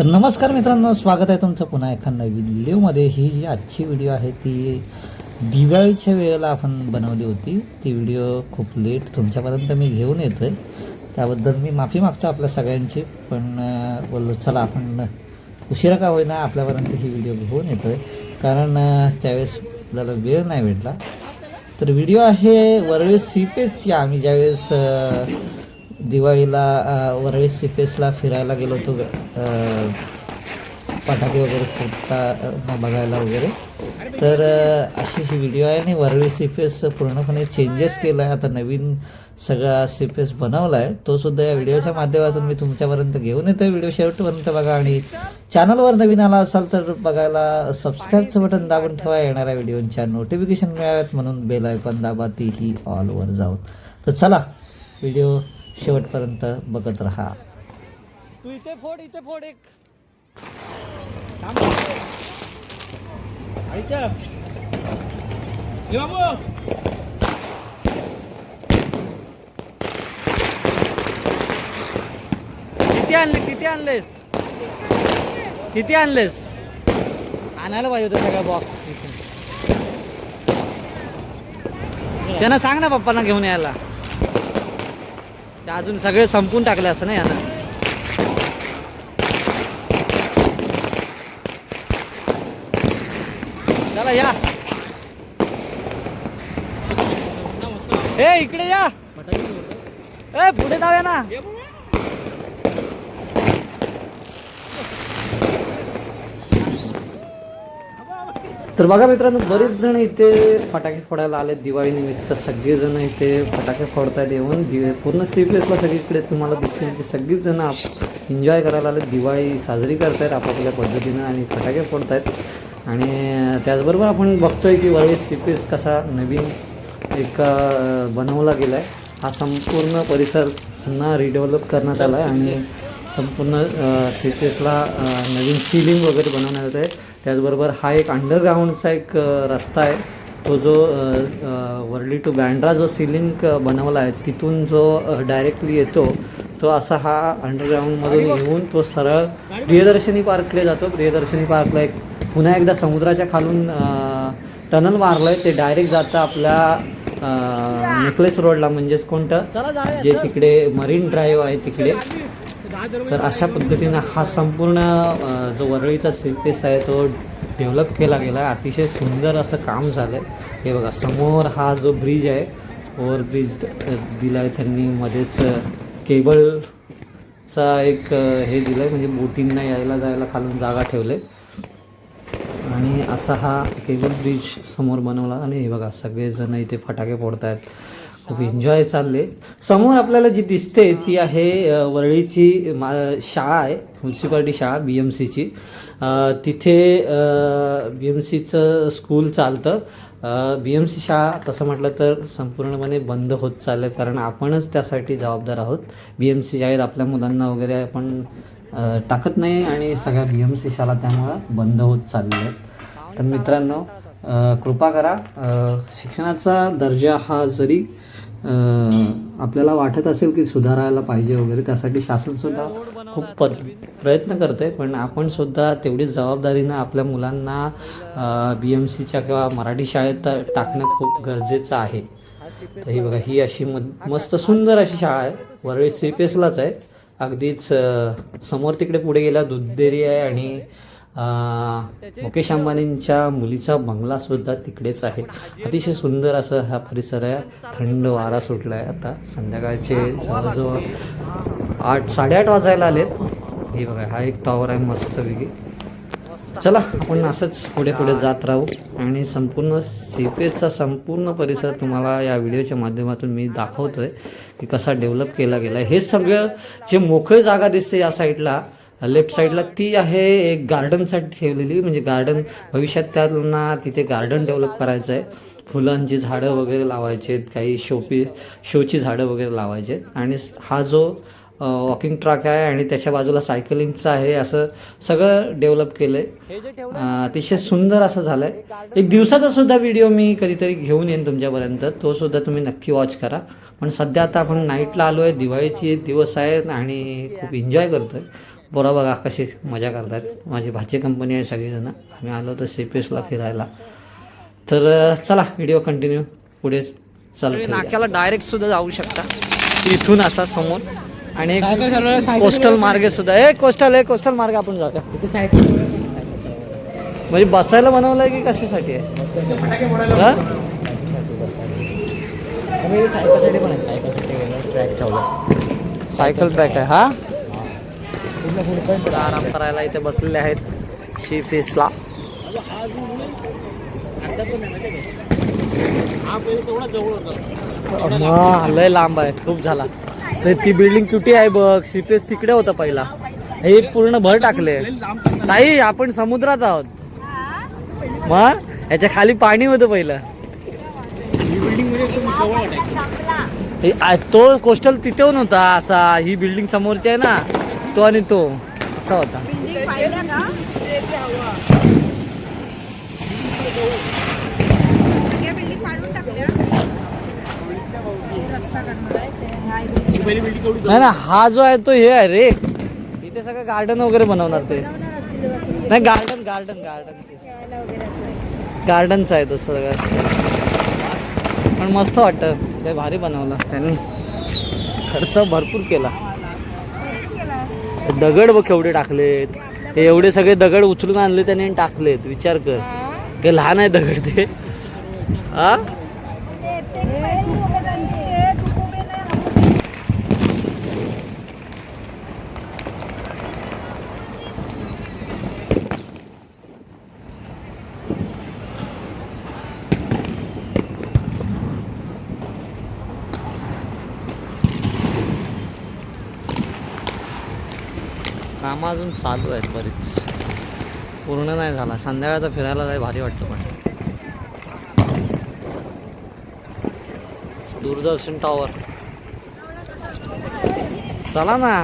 तर नमस्कार मित्रांनो स्वागत आहे तुमचं पुन्हा एका नवीन व्हिडिओमध्ये. ही जी आजची व्हिडिओ आहे ती दिवाळीच्या वेळेला आपण बनवली होती. ती व्हिडिओ खूप लेट तुमच्यापर्यंत मी घेऊन येतो आहे त्याबद्दल मी माफी मागतो आपल्या सगळ्यांची पण बोललो चला आपण उशिरा का होईना आपल्यापर्यंत ही व्हिडिओ घेऊन येतो आहे कारण त्यावेळेस आपल्याला वेळ नाही भेटला. तर व्हिडिओ आहे वरळी सीपेसची आम्ही ज्यावेळेस दिवाळीला दिवाळीला सी वरळी एसला फिरायला गेलो होतो फटाके वगैरे फुटता बघायला वगैरे. तर अशी ही व्हिडिओ आहे आणि वरळी सीपेस पूर्णपणे चेंजेस केला आहे आता नवीन सगळा सीपेस बनवला आहे तो सुद्धा या व्हिडिओच्या माध्यमातून मी तुमच्यापर्यंत घेऊन येतो व्हिडिओ शेवटपर्यंत बघा आणि चॅनलवर नवीन आला असाल तर बघायला सबस्क्राईबचं बटन दाबून ठेवा. येणाऱ्या व्हिडिओच्या नोटिफिकेशन मिळाव्यात म्हणून बेल आयकॉन दाबा तीही ऑलवर जाऊन. तर चला व्हिडिओ शेवटपर्यंत बघत राहा. तू इथे फोड इथे फोड एक. किती आणले किती आणलेस? किती आणलेस? आणायला पाहिजे होतं सगळा बॉक्स त्यांना सांग ना पप्पांना घेऊन यायला. अजून सगळे संपून टाकले असं ना यानं चला या. ए इकडे या. ए पुढे जाऊया ना. तर बघा मित्रांनो बरेच जण इथे फटाके फोडायला आले दिवाळीनिमित्त. सगळेजण इथे फटाके फोडतायत येऊन. दिवे पूर्ण सीपीएसला सगळीकडे तुम्हाला दिसेल की सगळीच जण एन्जॉय करायला आले दिवाळी साजरी करतायत आपापल्या पद्धतीनं आणि फटाके फोडतायत. आणि त्याचबरोबर आपण बघतोय की वरळी सी पी एस कसा नवीन एक बनवला गेला आहे हा संपूर्ण परिसर पुन्हा रिडेव्हलप करण्यात आला आहे आणि संपूर्ण सी पी एसला नवीन सिलिंग वगैरे बनवण्यात येत आहे त्याचबरोबर हा एक अंडरग्राऊंडचा एक रस्ता आहे. तो जो वर्ली टू बँड्रा जो सिलिंग बनवला आहे तिथून जो डायरेक्टली येतो तो असा हा अंडरग्राऊंडमधून येऊन तो सरळ प्रियदर्शनी पार्ककडे जातो. प्रियदर्शनी पार्कला एक पुन्हा एकदा समुद्राच्या खालून टनल मारलं आहे ते डायरेक्ट जातं आपल्या नेकलेस रोडला म्हणजेच कोणतं? जे तिकडे मरीन ड्राईव्ह आहे तिकडे. तर अशा पद्धतीनं हा संपूर्ण जो वरळीचा सिल्पेस आहे तो डेव्हलप केला गेला आहे अतिशय सुंदर असं काम झालं आहे हे बघा समोर हा जो ब्रिज आहे ओव्हरब्रिज दिला आहे त्यांनी. मध्येच केबलचा एक हे दिलं आहे म्हणजे बोटींना यायला जायला खालून जागा ठेवले आणि असा हा केबल ब्रिज समोर बनवला. आणि हे बघा सगळेजण इथे फटाके फोडत आहेत खूप एन्जॉय चालले. समोर आपल्याला जी दिसते ती आहे वरळीची मा शाळा आहे म्युन्सिपाल्टी शाळा बी एम सीची तिथे बी एम सीचं स्कूल चालतं. बी एम सी शाळा तसं म्हटलं तर संपूर्णपणे बंद होत चालले कारण आपणच त्यासाठी जबाबदार आहोत. बी एम सी शाळेत आपल्या मुलांना वगैरे आपण टाकत नाही आणि सगळ्या बी एम सी शाळा त्यामुळं बंद होत चालल्या आहेत तर मित्रांनो कृपा करा शिक्षणाचा दर्जा हा जरी आपल्याला वाटत असेल की सुधारायला पाहिजे वगैरे त्यासाठी शासनसुद्धा खूप प प्रयत्न करते पण आपण सुद्धा तेवढीच जबाबदारीनं आपल्या मुलांना बी एम सीच्या किंवा मराठी शाळेत टाकणं खूप गरजेचं आहे. तर ही बघा ही अशी म मस्त सुंदर अशी शाळा आहे. वरळी सी पी एसलाच आहे. अगदीच समोर तिकडे पुढे गेला दुधदेरी आहे आणि मुकेश अंबानींच्या मुलीचा बंगला सुद्धा तिकडेच आहे. अतिशय सुंदर असं हा परिसर आहे. थंड वारा सुटला आहे आता. संध्याकाळचे जवळजवळ आठ साडेआठ वाजायला आलेत. हे बघा हा एक टॉवर आहे मस्तपैकी चला आपण असंच पुढे पुढे जात राहू. आणि संपूर्ण सीपेसचा संपूर्ण परिसर तुम्हाला या व्हिडिओच्या माध्यमातून मी दाखवतोय की कसा डेव्हलप केला गेला आहे हे सगळं जे मोकळी जागा दिसते या साईडला लेफ्ट साईडला ती आहे एक गार्डनसाठी ठेवलेली म्हणजे गार्डन भविष्यात त्यांना तिथे गार्डन डेव्हलप करायचं आहे. फुलांची झाडं वगैरे लावायचे आहेत काही शोपी शोची झाडं वगैरे लावायचे आहेत. आणि हा जो वॉकिंग ट्रॅक आहे आणि त्याच्या बाजूला सायकलिंगचं आहे असं सगळं डेव्हलप केलं आहे अतिशय सुंदर असं झालं आहे एक दिवसाचा सुद्धा व्हिडिओ मी कधीतरी घेऊन येईन तुमच्यापर्यंत तो सुद्धा तुम्ही नक्की वॉच करा. पण सध्या आता आपण नाईटला आलो आहे दिवाळीचे दिवस आहेत आणि खूप एन्जॉय करतो आहे बोरा बघा कशी मजा करतात. माझी भाची कंपनी आहे सगळीजणं. आम्ही आलो तर सेपेसला फिरायला. तर चला व्हिडिओ कंटिन्यू पुढे चालू नाक्याला डायरेक्ट सुद्धा जाऊ शकता. इथून असा समोर. आणि कोस्टल मार्ग सुद्धा. ए कोस्टल आहे कोस्टल मार्ग आपण जाऊया. म्हणजे बसायला बनवलंय की कशासाठी आहे? आहे. सायकल ट्रॅक आहे. हा? थोडा आराम करायला इथे बसलेले आहेत. शी फेसला हा, लय लांब आहे. खूप झाला. तर ती बिल्डिंग कुठे आहे बघ. सीपीएस तिकडे होता पहिला. हे पूर्ण भर टाकले. ताई आपण समुद्रात आहोत. मग याच्या खाली पाणी होतं पहिलं. हे आ- तो कोस्टल तिथे नव्हता असा. ही बिल्डिंग समोरची आहे ना. तो आणि तो असा होता. नाही ना हा जो आहे तो हे आहे रे. इथे सगळं गार्डन वगैरे बनवणार ते. नाही गार्डन गार्डन गार्डन गार्डनचा आहे तो सगळं. पण मस्त वाटतं. ते भारी बनवलं त्यांनी. खर्च भरपूर केला. दगड बघ केवढे टाकलेत. हे एवढे सगळे दगड उचलून आणले त्याने टाकलेत. विचार कर. ते लहान आहे दगड ते. हा? कामं अजून चालू आहेत बरीच. पूर्ण नाही झाला. संध्याकाळचा फिरायला जाय भारी वाटतं पण. दूरदर्शन टॉवर. चला ना.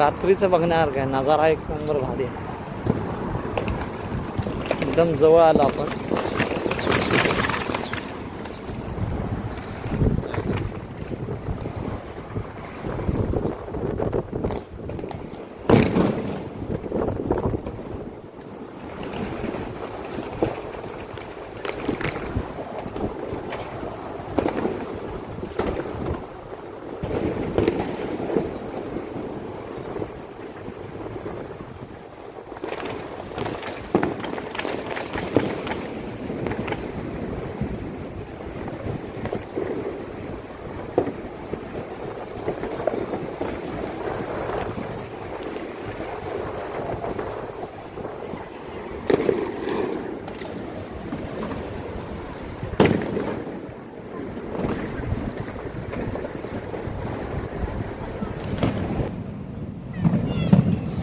रात्रीचं बघण्यासारखं आहे नजारा एक नंबर भारी आहे. एकदम जवळ आलो आपण.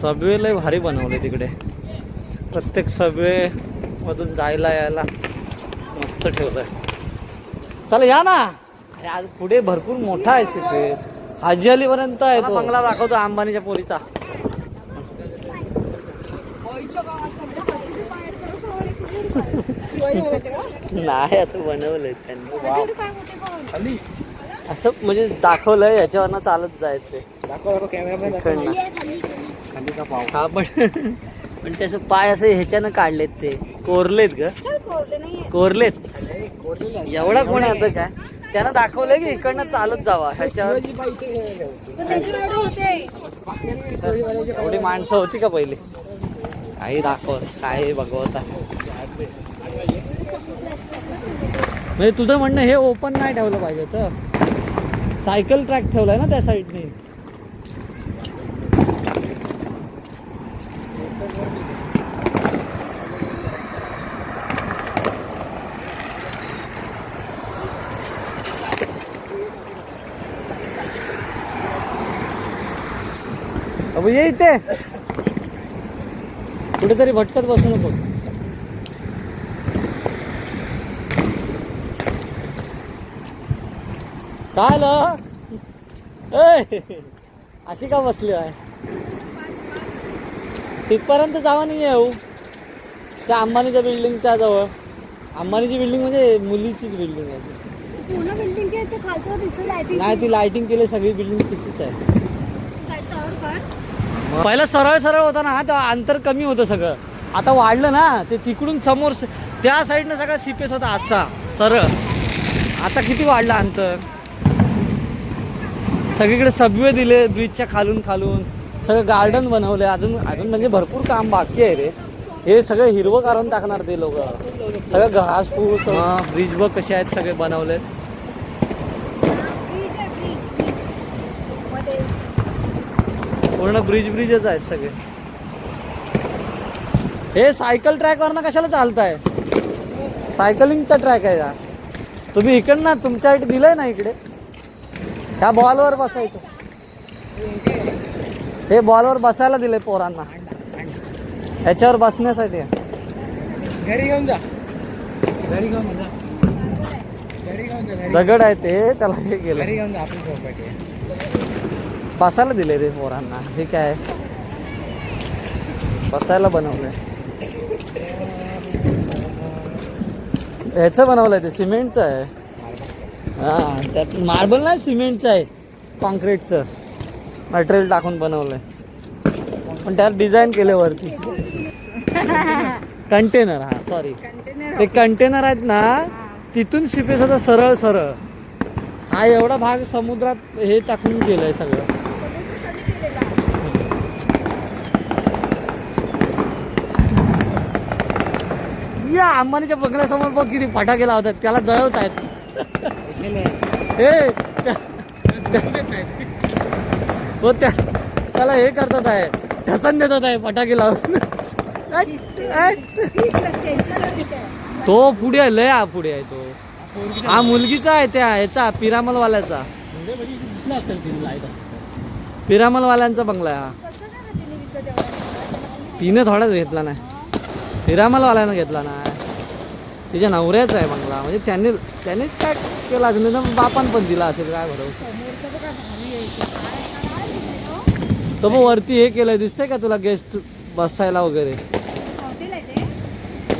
सबवे लय भारी बनवले तिकडे. प्रत्येक सबवे मधून जायला यायला मस्त ठेवलंय. चला या ना. आज पुढे भरपूर मोठा आहे सिपेस हाजी अलीपर्यंत आहे तो. बंगला दाखवतो अंबानीच्या पोरीचा. नाही असं बनवलंय त्यांनी. असं म्हणजे दाखवलंय याच्यावरनं चालत जायचंय. दाखव कॅमेरा इकडनं. खाली का पाव हा पण पण त्याचे पाय असे ह्याच्यानं काढलेत ते. कोरलेत ग. कोरलेत. एवढा कोण आहे आता काय? त्यानं दाखवलंय की इकडनं चालत जावा. ह्याच्यावर एवढी माणसं होती का पहिली? काही दाखव काय भगवता म्हणजे तुझं म्हणणं हे ओपन नाही ठेवलं पाहिजे तर सायकल ट्रॅक ठेवलाय ना त्या साईडने? अबो ये इथे. कुठेतरी भटकत बसू नकोस. काय अशी का बसली आहे? तिथपर्यंत जावा नाही येऊ त्या अंबानीच्या बिल्डिंगच्या जवळ. अंबानीची बिल्डिंग म्हणजे मुलीचीच बिल्डिंग आहे. बिल्डिंग नाही ती लाइटिंग केली सगळी बिल्डिंग तिचीच आहे. पहिला सरळ सरळ होता ना तेव्हा अंतर कमी होतं सगळं. आता वाढलं ना ते तिकडून समोर त्या साईडनं सगळा सीपेस होता असा सरळ. आता किती वाढलं अंतर? सगळीकडे सबवे दिले ब्रिजच्या खालून खालून. सगळं गार्डन बनवले अजून अजून म्हणजे भरपूर काम बाकी आहे रे. हे सगळं हिरवं कारण टाकणार ते लोक. सगळं घास फूस. ब्रिज वर कसे आहेत सगळे बनवले ब्रिज आहे ब्रिज ब्रिजमध्ये पूर्ण ब्रिज ब्रिजच आहेत सगळे. हे सायकल ट्रॅक वरनं कशाला चालताय? सायकलिंगचा ट्रॅक आहे हा. तुम्ही इकडनं तुमच्यासाठी दिलंय ना इकडे? ह्या बॉलवर बसायचं. हे बॉलवर बसायला दिले पोरांना. ह्याच्यावर बसण्यासाठी. घरी घेऊन जा. घरी घेऊन जा. घरी घेऊन जा घरी. दगड आहे ते त्याला हे केलं. घरी घेऊन जा आहे बसायला दिले रे पोरांना. हे काय? बसायला बनवलंय. ह्याचं बनवलंय ते सिमेंटचं आहे. हा त्यात मार्बल नाही सिमेंटचं आहे. कॉन्क्रीटचं. मटेरियल टाकून बनवलंय. पण त्यात डिझाईन केले वरती. कंटेनर हा सॉरी ते कंटेनर आहेत ना तिथून शिपेस होता सरळ सरळ हा एवढा भाग समुद्रात हे टाकून केलंय सगळं. या अंबानीच्या बंगल्यासमोर बघ किती फटाके लावतात त्याला जळवत आहेत हे हो त्या त्याला हे करतात आहे ठसन देतात आहे फटाके लावून. तो पुढे आहे लय हा पुढे आहे तो. हा मुलगीचा आहे त्या ह्याचा पिरामलवाल्याचा. पिरामलवाल्यांचा बंगला आहे हा. तिने थोडाच घेतला नाही. पिरामलवाल्यानं घेतला नाही तिच्या नवऱ्याचा आहे बंगला. म्हणजे त्यांनी त्यांनीच काय केलं असेल नाही तर बापान पण दिला असेल काय भरोसा? तो मग वरती हे केलंय दिसतंय का तुला गेस्ट बसायला वगैरे?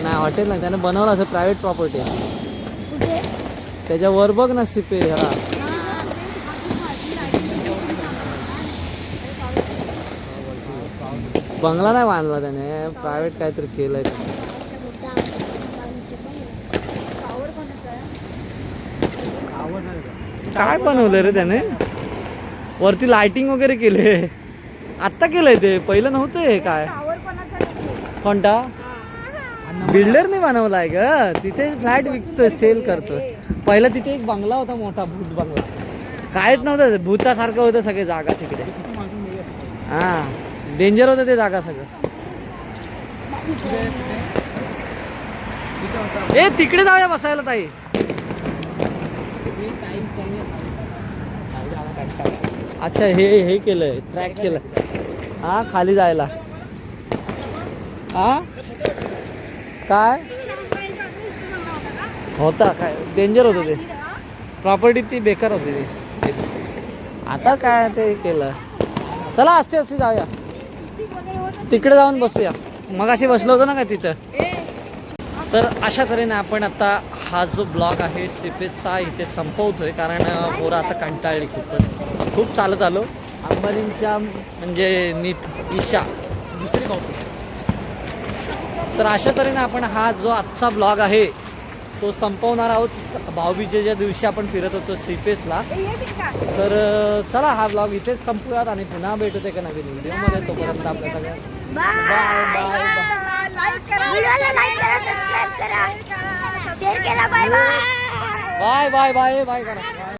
नाही हॉटेल नाही. त्याने बनवलं असं प्रायव्हेट प्रॉपर्टी आहे कुठे? त्याच्या वर बघ ना सिपे ह्याला बंगला नाही बांधला त्याने प्रायव्हेट काहीतरी केलंय काय बनवलं रे त्याने? वरती लाइटिंग वगैरे केले आत्ता केलंय ते पहिलं नव्हतं हे काय? कोणता? बिल्डर नाही बनवलाय ग. तिथे फ्लॅट विकतोय सेल करतोय. पहिला तिथे एक बंगला होता मोठा भूत बंगला. कायच नव्हतं भूतासारखं होतं सगळे जागा तिकडे. हा. डेंजर होतं ते जागा सगळं. ए तिकडे जाऊया बसायला ताई. अच्छा हे हे केलंय ट्रॅक केलं हा खाली जायला. हा? काय? होता काय? डेंजर होतं ते. प्रॉपर्टी ती बेकार होती ती. आता काय ते केलं. चला असते असते जाऊया. तिकडे जाऊन बसूया. मग अशी बसलो होतो ना का तिथं? तर अशा तऱ्हेने आपण आता हा जो ब्लॉग आहे सिपेजचा इथे संपवतोय. कारण पोरं आता कंटाळली खूपच खूप चालत आलो. अंबानींच्या म्हणजे नीत ईशा दुसरी कॉपी तर अशा तऱ्हेने आपण हा जो आजचा ब्लॉग आहे तो संपवणार आहोत. भाऊबीजेच्या दिवशी आपण फिरत होतो सिपेसला. तर चला हा ब्लॉग इथेच संपूयात आणि पुन्हा भेटू ते का नवीन व्हिडिओमध्ये तोपर्यंत आपल्या सगळ्या बाय बाय बाय लाईक करा. व्हिडिओला लाईक करा सबस्क्राईब करा. शेअर करा. Bye bye bye bye bye bye करा.